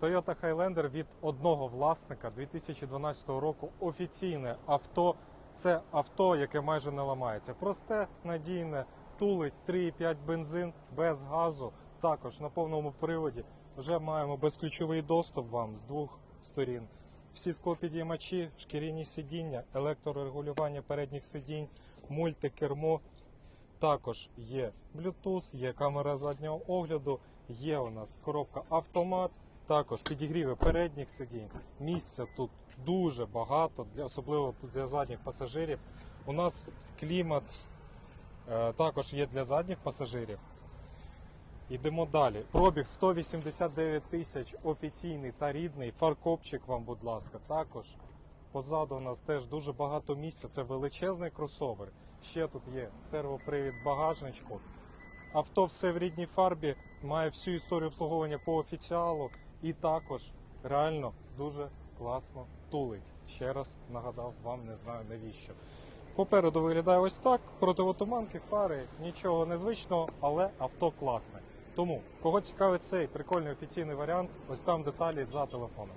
Toyota Highlander від одного власника 2012 року. Офіційне авто. Це авто, яке майже не ламається. Просте, надійне, тулить 3,5 бензин без газу. Також на повному приводі вже маємо безключовий доступ вам з двох сторін. Всі склопідіймачі, шкіряні сидіння, електрорегулювання передніх сидінь, мультикермо. Також є Bluetooth, є камера заднього огляду, є у нас коробка автомат, також підігріви передніх сидінь. Місця тут дуже багато, для, особливо для задніх пасажирів. У нас клімат е, також є для задніх пасажирів. Йдемо далі. Пробіг 189 тисяч офіційний та рідний. Фаркопчик вам, будь ласка, також. Позаду у нас теж дуже багато місця. Це величезний кросовер. Ще тут є сервопривід багажничку. Авто все в рідній фарбі, має всю історію обслуговування по офіціалу і також реально дуже класно тулить. Ще раз нагадав вам, не знаю навіщо. Попереду виглядає ось так. Противотуманки, фари, нічого незвичного, але авто класне. Тому, кого цікавить цей прикольний офіційний варіант, ось там деталі за телефоном.